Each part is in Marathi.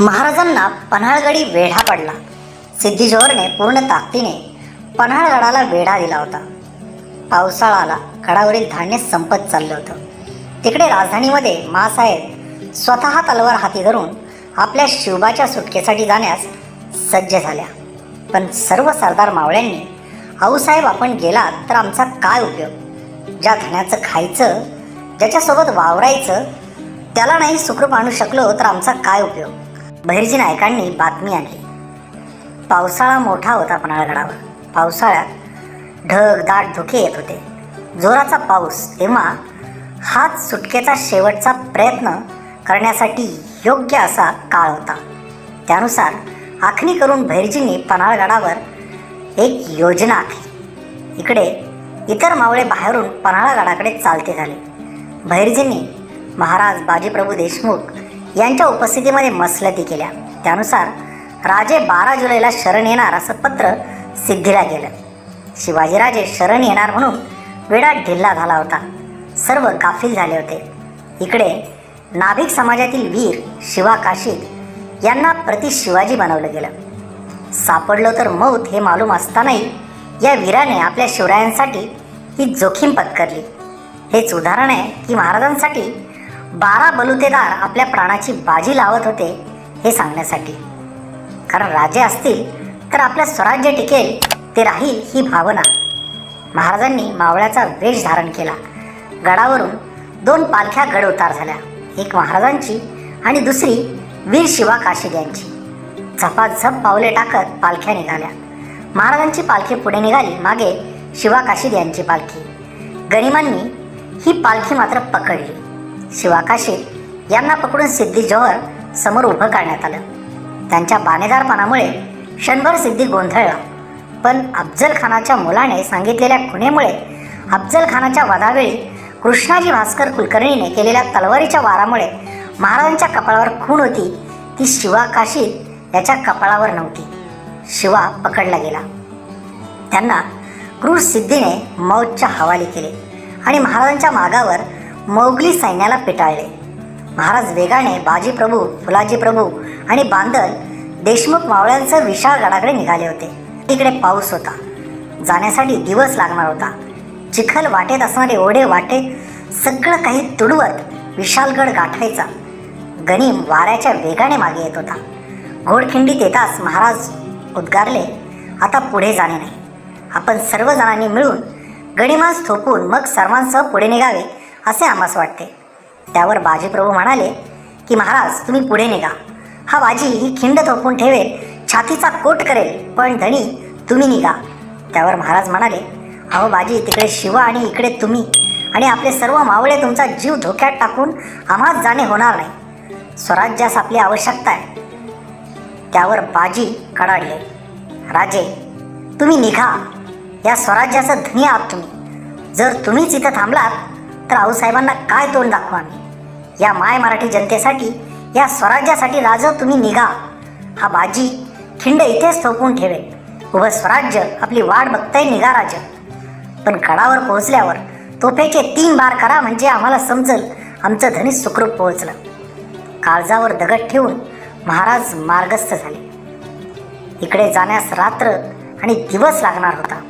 महाराजांना पन्हाळगडी वेढा पडला. सिद्धी जोहरने पूर्ण ताकदीने पन्हाळगडाला वेढा दिला होता. पावसाळा आला गडावरील धान्य संपत चाललं होतं. तिकडे राजधानीमध्ये मासाहेब स्वतः तलवार हाती धरून आपल्या शिवबाच्या सुटकेसाठी जाण्यास सज्ज झाल्या. पण सर्व सरदार मावळ्यांनी आऊसाहेब आपण गेलात तर आमचा काय उपयोग? ज्या धण्याचं खायचं ज्याच्यासोबत वावरायचं त्याला नाही सुखरूप आणू शकलो तर आमचा काय उपयोग? बहिर्जी नायकांनी बातमी आणली. पावसाळा मोठा होता पन्हाळगडावर. पावसाळ्यात ढग दाट धुके येत होते. जोराचा पाऊस तेव्हा हाच सुटकेचा शेवटचा प्रयत्न करण्यासाठी योग्य असा काळ होता. त्यानुसार आखणी करून भैरजींनी पन्हाळगडावर एक योजना आखली. इकडे इतर मावळे बाहेरून पन्हाळगडाकडे चालते झाले. भैरजींनी महाराज बाजीप्रभू देशमुख यांच्या उपस्थितीमध्ये मसलती केल्या. त्यानुसार राजे बारा जुलैला शरण येणार असं पत्र सिद्धीला गेलं. शिवाजीराजे शरण येणार म्हणून वेडा ढिल्ला झाला होता. सर्व गाफील झाले होते. इकडे नाभिक समाजातील वीर शिवा काशीद यांना प्रति शिवाजी बनवलं गेलं. सापडलं तर मौत हे मालूम असतानाही या वीराने आपल्या शिवरायांसाठी ही जोखीम पत्करली. हेच उदाहरण आहे की महाराजांसाठी बारा बलुतेदार आपल्या प्राणाची बाजी लावत होते हे सांगण्यासाठी. कारण राजे असतील तर आपलं स्वराज्य टिकेल ते राहील ही भावना. महाराजांनी मावळ्याचा वेश धारण केला. गडावरून दोन पालख्या गड उतार झाल्या. एक महाराजांची आणि दुसरी वीर शिवा काशीद यांची झपाझप पावले टाकत पालख्या निघाल्या. महाराजांची पालखी पुढे निघाली मागे शिवा काशीद यांची पालखी. गरिमांनी ही पालखी मात्र पकडली. शिवाकाशी यांना पकडून सिद्धी जोहर समोर उभं करण्यात आलं. त्यांच्या बाणेदारपणामुळे क्षणभर सिद्धी गोंधळला. पण अफजल खानाच्या मुलाने सांगितलेल्या खुणेमुळे अफजल खानाच्या वधावेळी कृष्णाजी भास्कर कुलकर्णीने केलेल्या तलवारीच्या वारामुळे महाराजांच्या कपाळावर खूण होती. ती शिवा काशी याच्या कपाळावर नव्हती. शिवा पकडला गेला. त्यांना क्रूर सिद्धीने मौतच्या हवाली केले आणि महाराजांच्या मागावर मोगली सैन्याला पिटाळले. महाराज वेगाने बाजीप्रभू फुलाजी प्रभू आणि बांदल देशमुख मावळ्यांचं विशाळ गडाकडे निघाले होते. तिकडे पाऊस होता. जाण्यासाठी दिवस लागणार होता. चिखल वाटेत असणारे ओढे वाटे सगळं काही तुडवत विशालगड गाठायचा. गणिम वाऱ्याच्या वेगाने मागे येत होता. घोडखिंडीत येताच महाराज उद्गारले आता पुढे जाणे नाही. आपण सर्वजणांनी मिळून गणिमास थोपून मग सर्वांसह पुढे निघावे. असे आम्हास वाटते. त्यावर बाजीप्रभू म्हणाले की महाराज तुम्ही पुढे निघा. हा बाजी ही खिंड थोपून ठेवेल छातीचा कोट करेल पण धनी तुम्ही निघा. त्यावर महाराज म्हणाले अहो बाजी तिकडे शिवा आणि इकडे तुम्ही. आणि आपले सर्व मावळे तुमचा जीव धोक्यात टाकून आम्हाच जाणे होणार नाही. स्वराज्यास आपली आवश्यकता आहे. त्यावर बाजी कडाडले राजे तुम्ही निघा. या स्वराज्याचं धनी आहात तुम्ही. जर तुम्हीच इथं थांबलात तर आऊसाहेबांना काय तोंड दाखवा आम्ही? या माय मराठी जनतेसाठी या स्वराज्यासाठी राज तुम्ही निघा. हा बाजी खिंड इथेच थोपून ठेवेल. उभं स्वराज्य आपली वाट बघताय निघा राज. पण कडावर पोहोचल्यावर तोफेचे तीन बार करा म्हणजे आम्हाला समजल आमचं धनी सुखरूप पोहोचलं. काळजावर दगड ठेवून महाराज मार्गस्थ झाले. इकडे जाण्यास रात्र आणि दिवस लागणार होता.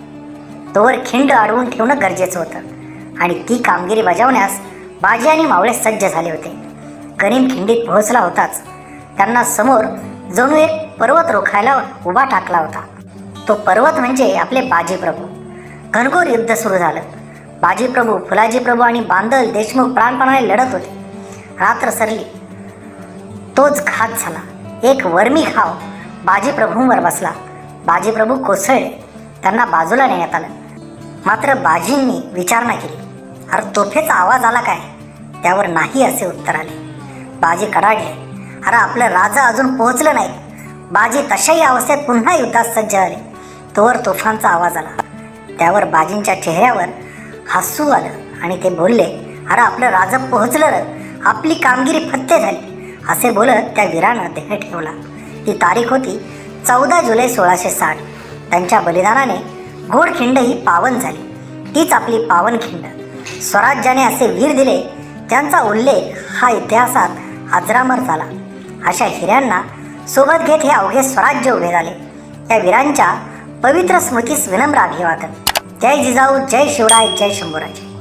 तोवर खिंड अडवून ठेवणं गरजेचं होतं. आणि ती कामगिरी बजावण्यास बाजी आणि मावळे सज्ज झाले होते. करीम खिंडीत पोहोचला होताच. त्यांना समोर जणू एक पर्वत रोखायला उभा टाकला होता. तो पर्वत म्हणजे आपले बाजीप्रभू घनघोर युद्ध सुरू झालं. बाजीप्रभू फुलाजीप्रभू आणि बांदल देशमुख प्राणपणाने लढत होते. रात्र सरली. तोच घात झाला. एक वर्मी घाव बाजीप्रभूंवर बसला. बाजीप्रभू कोसळले. त्यांना बाजूला नेण्यात आलं. मात्र बाजींनी विचारणा केली. अरे तोफेचा आवाज आला काय? त्यावर नाही असे उत्तर आले. बाजी कडाडले अरे आपलं राजा अजून पोहोचलं नाही. बाजी तशाही अवस्थेत पुन्हा युद्धात सज्ज झाले. तोवर तोफांचा आवाज आला. त्यावर बाजींच्या चेहऱ्यावर हसू आलं आणि ते बोलले अरे आपलं राजा पोहोचलं आपली कामगिरी फत्ते झाली. असे बोलत त्या वीरानं देह ठेवला. ती तारीख होती चौदा जुलै सोळाशे साठ. त्यांच्या बलिदानाने घोडखिंड ही पावन झाली. तीच आपली पावन खिंड. स्वराज्याने असे वीर दिले त्यांचा उल्लेख हा इतिहासात अजरामर झाला. अशा हिऱ्यांना सोबत घेत हे अवघे स्वराज्य उभे झाले. या वीरांच्या पवित्र स्मृतीस विनम्र अभिवादन. जय जिजाऊ जय शिवराय जय शंभूराज.